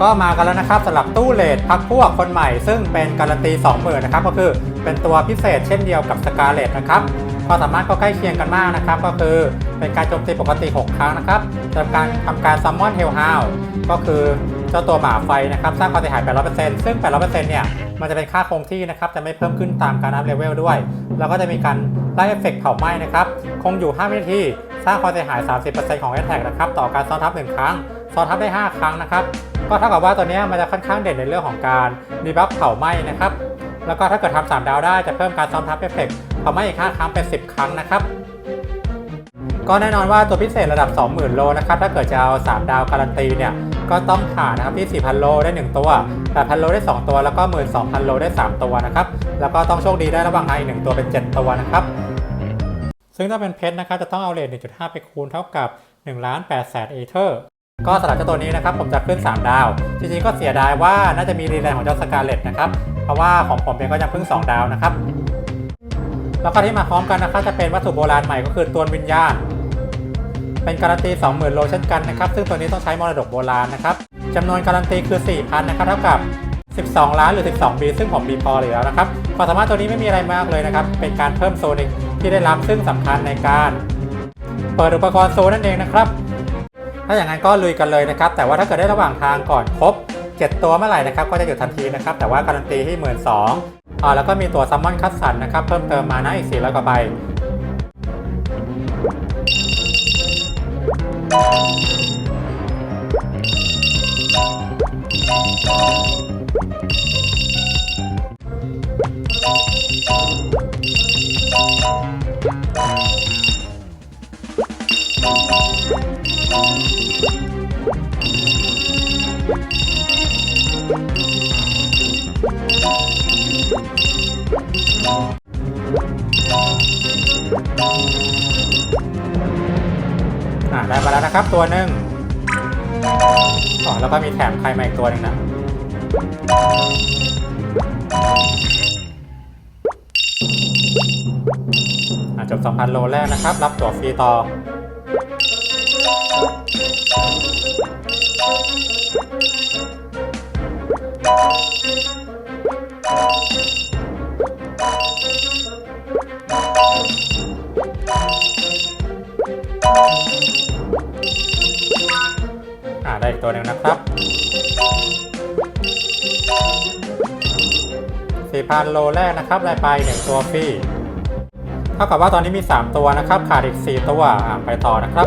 ก็มากันแล้วนะครับสำหรับตู้เลดพักพวกคนใหม่ ซึ่งเป็นการันตี 20,000นะครับก็คือเป็นตัวพิเศษเช่นเดียวกับสกาเลตนะครับความสามารถก็ใกล้เคียงกันมากนะครับ ก็คือเป็นการโจมตีปกติ 6 ครั้งนะครับจากการทำการซัมมอนเฮลฮาวก็คือ จ้าตัวหมาไฟนะครับสร้างความเสียหาย 800%ซึ่ง 800%เนี่ยมันจะเป็นค่าคงที่นะครับจะไม่เพิ่มขึ้นตามการอัพเลเวลด้วย แล้วก็จะมีการไล่เอฟเฟกต์เผาไหม้นะครับคงอยู่ 5 วินาทีสร้างความเสียหาย 30%ของ a อ t แทกนะครับต่อการซ้อนทับ 1 ครั้ง ซ้อนทับได้ 5 ครั้งนะครับก็เท่ากับว่าตัวนี้มันจะค่อนข้างเด่นในเรื่องของการดีบัฟเผาไหม้นะครับแล้วก็ถ้าเกิดทำ3ดาวได้จะเพิ่มการซ้อนทับเอฟเฟกต์เผาไหม้อีก5ครั้งเป็น 10 ครั้งนะครับก็แน่นอนว่าตัวพิเศษระดับ 20,000 โลนะครับถ้าเกิดจะเอา 3 ดาวการันตีเนี่ย ก็ต้องผ่านนะครับที่ 4,000 โลได้ 1 ตัว 8,000 โลได้ 2 ตัว แล้วก็ 12,000 โลได้ 3 ตัวนะครับ แล้วก็ต้องโชคดีได้ระหว่างทางอีก1ตัวเป็น 7 ตัวนะครับ ซึ่งถ้าเป็นเพชรนะครับจะต้องเอาเรท1.5 ไปคูณเท่ากับ1ล้าน8แสนเอเธอร์ก็สำหรับเจ้าตัวนี้นะครับผมจะขึ้น 3 ดาว จริงๆก็เสียดายว่าน่าจะมีรีแลนของเจ้าสกาเลตนะครับ เพราะว่าของผมเองก็ยังเพิ่ง 2 ดาวนะครับ แล้วก็ที่มาพร้อมกันนะครับจะเป็นวัตถุโบราณใหม่ก็คือตัววิญญาณ เป็นการันตี 20,000 โลเช่นกันนะครับ ซึ่งตัวนี้ต้องใช้มรดกโบราณนะครับจำนวนการันตีคือ 4,000 นะครับ เท่ากับ 12 ล้านหรือ 12 บีซึ่งผมบีพอเลยแล้วนะครับความสามารถตัวนี้ไม่มีอะไรมากเลยนะครับ เป็นการเพิ่มโซนิกที่ได้รับซึ่งสำคัญในการ เปิดอุปกรณ์โซนนั่นเองนะครับ ถ้าอย่างนั้นก็ลุยกันเลยนะครับ แต่ว่าถ้าเกิดได้ระหว่างทางก่อนครบ 7 ตัวเมื่อไหร่นะครับ ก็จะหยุดทันทีนะครับ แต่ว่าการันตีที่หมื่นสองอ่าแล้วก็มีตัวซัมมอนคัสสันนะครับ เพิ่มเติมมานะอีก4แล้วกว่าใบ อ่า ได้มาแล้วนะครับตัวหนึ่งอ๋อแล้วก็มีแถมใครมาอีกตัวหนึ่งนะจบ2,000 โลแรกนะครับ รับตั๋วฟรีต่อ อ 4,000 โลแรกนะครับได้ไป 1 ตัวฟรี เท่ากับว่าตอนนี้มี 3 ตัวนะครับ ขาดอีก 4 ตัวไปต่อนะครับ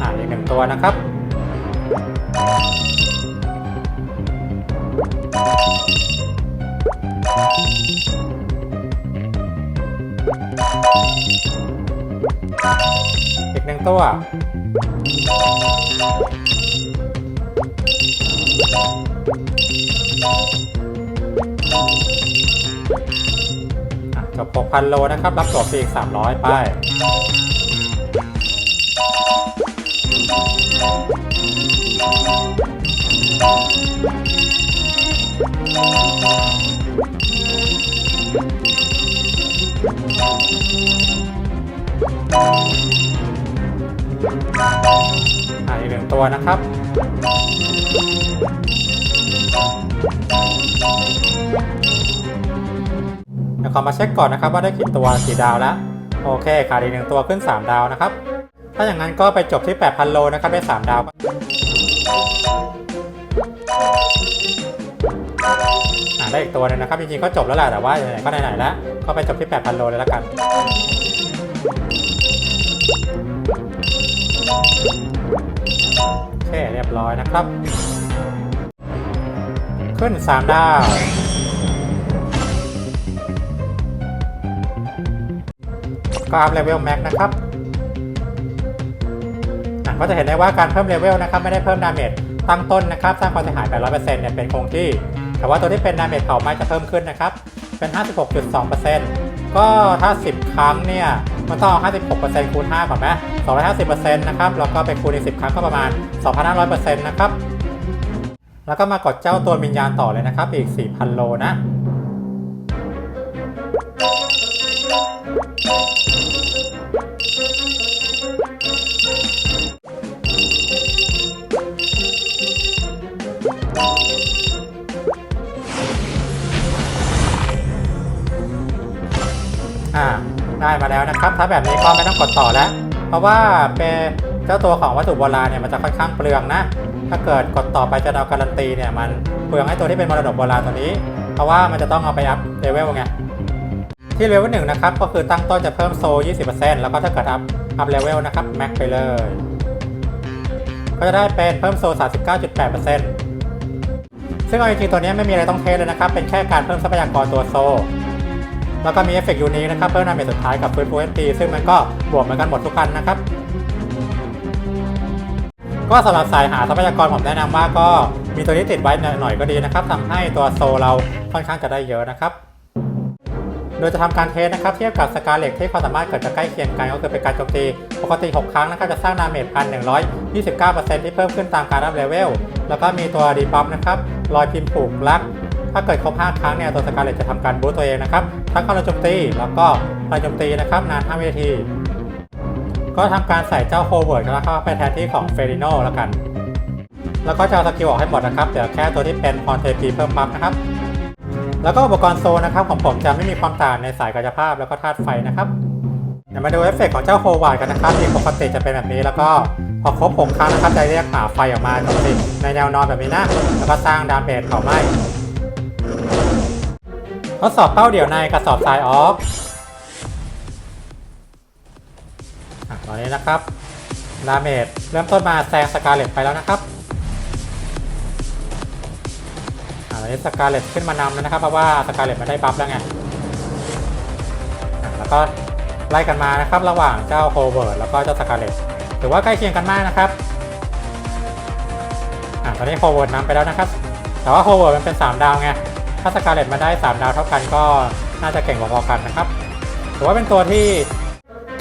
อ่าอีกหนึ่งตัวนะครับอีกหนึ่งตัว จบ6,000 โลนะครับ รับตั๋วฟรีอีก 300 ไปอะอีกหนึ่งตัวนะครับ เดี๋ยวขอมาเช็คก่อนนะครับว่าได้กี่ตัวกี่ดาวแล้ว โอเคขาดอีกหนึ่งตัวขึ้น 3 ดาวนะครับ ถ้าอย่างนั้นก็ไปจบที่ 8,000 โลนะครับได้ 3 ดาว อ่าได้อีกตัวหนึงนะครับจริงๆก็จบแล้วแหละแต่ว่าไหนๆก็ไหนๆแล้วก็ไปจบที่ 8,000 โลเลยแล้วกันโอเคเรียบร้อยนะครับ ขึ้น3ดาว ก็อัพเลเวลแม็กนะครับอะก็จะเห็นได้ว่าการเพิ่มเลเวลนะครับไม่ได้เพิ่มดาเมจตั้งต้นนะครับ สร้างความเสียหาย800%เนี่ยเป็นคงที่ แต่ว่าตัวที่เป็นดาเมจเผาไหม้จะเพิ่มขึ้นนะครับ เป็น 56.2%ก็ถ้า 10 ครั้งเนี่ยมันต้องเอา 56%คูณ5ก่อนไหม250%นะครับ แล้วก็ไปคูณอีก10 ครั้งก็ประมาณ 2,500%นะครับ แล้วก็มากดเจ้าตัววิญญาณต่อเลยนะครับ อีก 4,000 โลนะ อ่า ได้มาแล้วนะครับ ถ้าแบบนี้ก็ไม่ต้องกดต่อแล้ว เพราะว่าเป็น เจ้าตัวของวัตถุโบราณเนี่ยมันจะค่อนข้างเปลืองนะ ถ้าเกิดกดต่อไปจะเอาการันตีเนี่ยมันเปลืองให้ตัวที่เป็นมรดกโบราณตัวนี้ เพราะว่ามันจะต้องเอาไปอัพเลเวลไง ที่เลเวลหนึ่งนะครับก็คือตั้งต้นจะเพิ่มโซ 20%แล้วก็ถ้าเกิดอัพอัพเลเวลนะครับแม็กไปเลย ก็จะได้เป็นเพิ่มโซ 39.8%ซึ่งเอาจริงๆตัวนี้ไม่มีอะไรต้องเทสเลยนะครับ เป็นแค่การเพิ่มทรัพยากรตัวโซแล้วก็มีเอฟเฟกต์ยูนีนะครับเพิ่มดาเมจสุดท้ายกับฟื้นฟูเอปีซึ่งมันก็บวกเหมือนกันหมดทุกคันนะครับ ก็สำหรับสายหาทรัพยากรผมแนะนำว่าก็มีตัวนี้ติดไว้หน่อยก็ดีนะครับทำให้ตัวโซเราค่อนข้างจะได้เยอะนะครับ โดยจะทำการเทสนะครับเทียบกับสกาเล็กที่ความสามารถเกิดจะใกล้เคียงกันก็คือเป็นการโจมตีปกติ 6 ครั้งนะครับจะสร้างดาเมจพันหนึ่งร้อยยี่สิบเก้าเปอร์เซ็นต์ที่เพิ่มขึ้นตามการอัพเลเวลแล้วก็มีตัวดีบัฟนะครับรอยพิมพ์ผูกลักถ้าเกิดครบ5ครั้งเนี่ยตัวสกาเล็ตจะทำการบูสต์ตัวเองนะครับทั้งการโจมตีแล้วก็การโจมตีนะครับนาน5วินาที ก็ทำการใส่เจ้าโฮเวิร์ดเข้าไปแทนที่ของเฟริโนแล้วกัน แล้วก็จะเอาสกิลออกให้หมดนะครับเดี๋ยวแค่ตัวที่เป็นพรเทพีเพิ่มบัฟนะครับแล้วก็อุปกรณ์โซนนะครับของผมจะไม่มีความต่างในสายกายภาพแล้วก็ธาตุไฟนะครับเดี๋ยวมาดูเอฟเฟกต์ของเจ้าโฮวาร์ดกันนะครับที่ปกติจะเป็นแบบนี้แล้วก็พอครบ6ครั้งนะครับจะเรียกหาไฟออกมาโจมตีในแนวนอนแบบนี้นะแล้วก็สร้างดาเมจเผาไหม้ทดสอบเป้าเดี่ยวในกระสอบทรายออฟ อนนี้นะครับดาเมจเริ่มต้นมาแซงสกาเลตไปแล้วนะครับอ่าตอนนี้สกาเลตขึ้นมานำแล้วนะครับ เพราะว่าสกาเลตมันได้บัฟแล้วไงแล้วก็ไล่กันมานะครับ ระหว่างเจ้าโฮเวิร์ดแล้วก็เจ้าสกาเลตถือว่าใกล้เคียงกันมากนะครับอตอนนี้โฮเวิร์ดนำไปแล้วนะครับ แต่ว่าโฮเวิร์ดมันเป็น 3 ดาวไง ถ้าสกาเลตมาได้ 3 ดาวเท่ากันก็น่าจะเก่งพอๆกันนะครับ ถือว่าเป็นตัวที่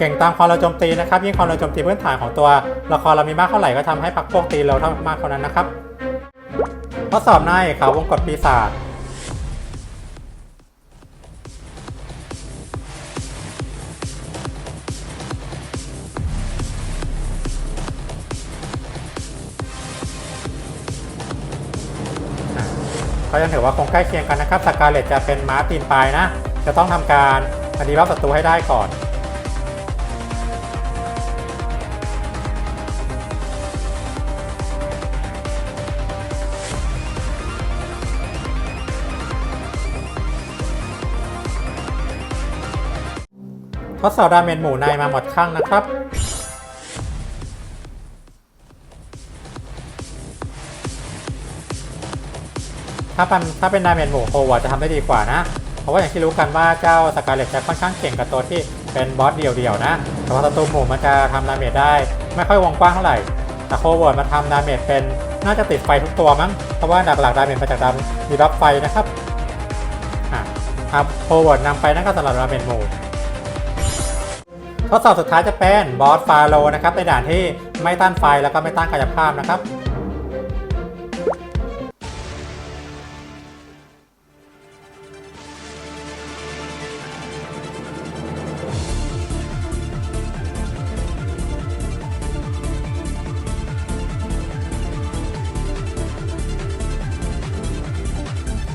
เก่งตามความเราโจมตีนะครับ ยิ่งความเราโจมตีพื้นฐานของตัวละครเรามีมากเท่าไหร่ก็ทำให้พักพวกตีเราเท่ามากเท่านั้นนะครับทดสอบในเขาวงกดปีศาจก็ยังถือว่าคงใกล้เคียงกันนะครับสกาเลตจะเป็นม้าตีนปลายนะ จะต้องทำการอดีรับศัตรูให้ได้ก่อน ทดสอบดาเมจหมู่ในมาหมดข้างนะครับ ถ้าเป็นถ้าเป็นดาเมจหมู่โควจะทำได้ดีกว่านะ เพราะว่าอย่างที่รู้กันว่าเจ้าสกาเลตจะค่อนข้างเก่งกับตัวที่เป็นบอสเดี่ยวๆนะ แต่ว่าศัตรูหมู่มันจะทำดาเมจได้ ไม่ค่อยวงกว้างเท่าไหร่ แต่โคเวิร์ดมาทำดาเมจเป็นน่าจะติดไฟทุกตัวมั้ง เพราะว่าหลักๆดาเมจมาจากดามีรับไฟนะครับอะครับโคเวิร์ดนำไปนั่นก็สำหรับดาเมจหมู่ ทดสอบสุดท้ายจะเป็นบอสฟาโลนะครับในด่านที่ไม่ต้านไฟแล้วก็ไม่ต้านกายภาพนะครับ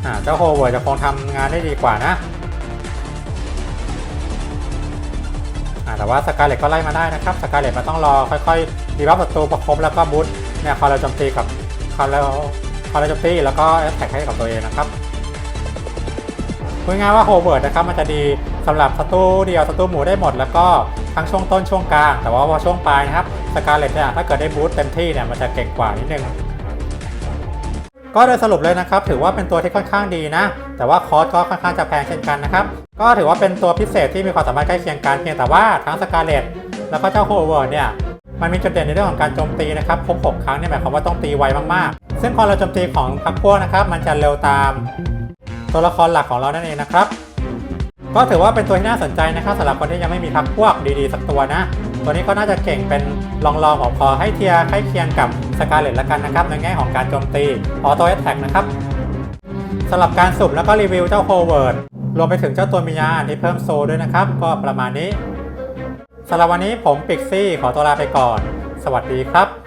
อ่าเจ้าโฮเวิร์ดจะคงทำงานได้ดีกว่านะ แต่ว่าสกาเลตก็ไล่มาได้นะครับสกาเลตมันต้องรอค่อยๆดีบัฟศัตรูประคบแล้วก็บูทเนี่ยคอเราโจมตีกับคอเราคอเราโจมตีแล้วก็แอตแทกให้กับตัวเองนะครับพูดง่ายๆว่าโฮเวิร์ดนะครับมันจะดีสำหรับศัตรูเดียวศัตรูหมูได้หมด แล้วก็ทั้งช่วงต้นช่วงกลาง แต่ว่าพอช่วงปลายนะครับสกาเลตเนี่ยถ้าเกิดได้บูทเต็มที่เนี่ยมันจะเก่งกว่านิดนึง ก็โดยสรุปเลยนะครับ ถือว่าเป็นตัวที่ค่อนข้างดีนะ แต่ว่าคอสก็ค่อนข้างจะแพงเช่นกันนะครับ ก็ถือว่าเป็นตัวพิเศษที่มีความสามารถใกล้เคียงกันเพียงแต่ว่าทั้งสกาเลตแล้วก็เจ้าโฮเวิร์ดเนี่ยมันมีจุดเด่นในเรื่องของการโจมตีนะครับครบ6ครั้งเนี่ยหมายความว่าต้องตีไวมากๆ ซึ่งพอเราโจมตีของพรรคพวกนะครับ มันจะเร็วตามตัวละครหลักของเรานั่นเองนะครับ ก็ถือว่าเป็นตัวที่น่าสนใจนะครับสำหรับคนที่ยังไม่มีพรรคพวกดีๆ สักตัวนะ ตัวนี้ก็น่าจะเก่งเป็นลองๆของพอให้เทียใกล้เคียงกับสกาเลตละกันนะครับ ในแง่ของการโจมตีออโต้แอตแทกนะครับสำหรับการสุ่มแล้วก็รีวิวเจ้าโฮเวิร์ดรวมไปถึงเจ้าตัวมิยาที่เพิ่มโซด้วยนะครับ ก็ประมาณนี้สำหรับวันนี้ผมปิกซี่ขอตัวลาไปก่อน สวัสดีครับ